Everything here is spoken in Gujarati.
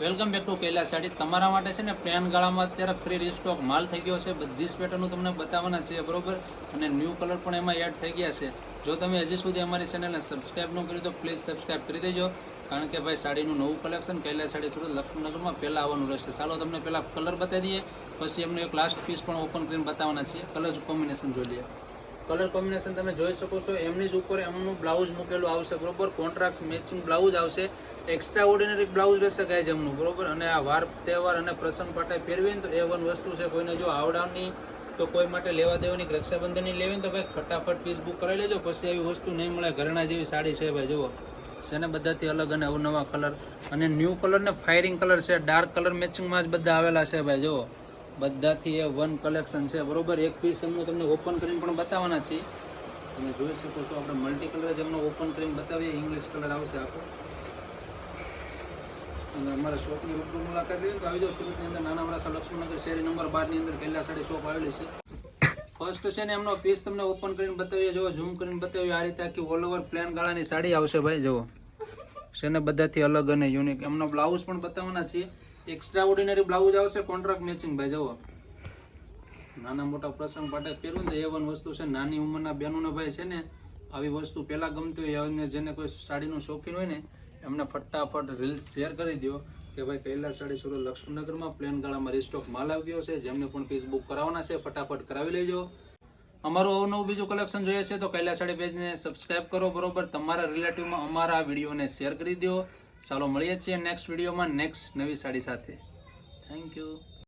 Welcome back to Kailash Sari તમારા માટે છે ને પ્લેન ગાળામાં અત્યારે ફ્રી રિસ્ટોક માલ થઈ ગયો છે. બધી જ પેટર્નનું તમને બતાવવાના છે, બરોબર? અને ન્યૂ કલર પણ એમાં એડ થઈ ગયા છે. જો તમે હજી સુધી અમારી ચેનલને સબસ્ક્રાઈબ ન કર્યું તો પ્લીઝ સબસ્ક્રાઇબ કરી દેજો. કારણ કે ભાઈ, સાડીનું નવું કલેક્શન કૈલાસ સાડી થોડું લક્ષ્મીનગરમાં પહેલાં આવવાનું રહેશે. ચાલો તમને પહેલાં કલર બતાવી દઈએ. પછી એમનું એક લાસ્ટ પીસ પણ ઓપન કરીને બતાવવાના છીએ. કલર કોમ્બિનેશન જોઈ લઈએ. કલર કોમ્બિનેશન તમે જોઈ શકો છો. એમની જ ઉપર એમનું બ્લાઉઝ મૂકેલું આવશે, બરોબર? કોન્ટ્રાક્ટ મેચિંગ બ્લાઉઝ આવશે. એક્સ્ટ્રા ઓર્ડિનરી બ્લાઉઝ રહેશે ગાય એમનું, બરોબર? અને આ વાર તહેવાર અને પ્રસંગ પાટે ફેરવીને તો એ વન વસ્તુ છે. કોઈને જો આવડાવની તો કોઈ માટે લેવા દેવાની, રક્ષાબંધનની લેવી તો ભાઈ ફટાફટ પીસ બુક કરાવી લેજો. પછી એવી વસ્તુ નહીં મળે. ઘરેણા જેવી સાડી છે ભાઈ, જુઓ. છે ને બધાથી અલગ અને અવનવા કલર. અને ન્યૂ કલર ને ફાયરિંગ કલર છે. ડાર્ક કલર મેચિંગમાં જ બધા આવેલા છે ભાઈ, જુઓ. બધાથી એ વન કલેક્શન છે. બરોબર, એક પીસ એમનું તમને ઓપન કરીને પણ બતાવવાના છીએ. તમે જોઈ શકો છો, આપણે મલ્ટી કલર જ એમનો ઓપન કરીને બતાવીએ. ઇંગ્લિશ કલર આવશે આખો. અને અમારા શોપની રૂબરૂ મુલાકાત લઈએ તો આવી જાઓ સુરતની અંદર. નાના વરાસા લક્ષ્મણનગર શેરી નંબર બારની અંદર પહેલા સાડી શોપ આવેલી છે. ફર્સ્ટ છે ને એમનો પીસ તમને ઓપન કરીને બતાવીએ. જો ઝૂમ કરીને બતાવીએ. આ રીતે આખી ઓલ ઓવર પ્લેન ગાળાની સાડી આવશે ભાઈ, જુઓ. છે ને બધાથી અલગ અને યુનિક એમનો બ્લાઉઝ પણ બતાવવાના છીએ. એક્સ્ટ્રા ઓર્ડિનરી બ્લાઉઝ આવશે કોન્ટ્રાક્ટ મેચિંગ ભાઈ, જુઓ. નાના મોટા પ્રસંગ માટે પહેરવું ને એ વન વસ્તુ છે નાની ઉંમરના બહેનોને ભાઈ છે ને, આવી વસ્તુ પહેલાં ગમતી હોય અને જેને કોઈ સાડીનું શોખીન હોય ને, એમને ફટાફટ રીલ્સ શેર કરી દો કે ભાઈ, કૈલાસ સાડી સુરત લક્ષ્મીનગરમાં પ્લેન ગાળામાં રીસ્ટોક માલ આવી ગયો છે, જેમને પણ પીસ બુક કરાવવાના છે, ફટાફટ કરાવી લેજો. અમારું અવનવું બીજું કલેક્શન જોઈએ છે તો કૈલાસ સાડી પેજને સબસ્ક્રાઇબ કરો, બરોબર? તમારા રિલેટિવમાં અમારા વિડીયોને શેર કરી દો ચાલો મળીએ છીએ નેક્સ્ટ વિડીયોમાં નેક્સ્ટ નવી સાડી સાથે. Thank you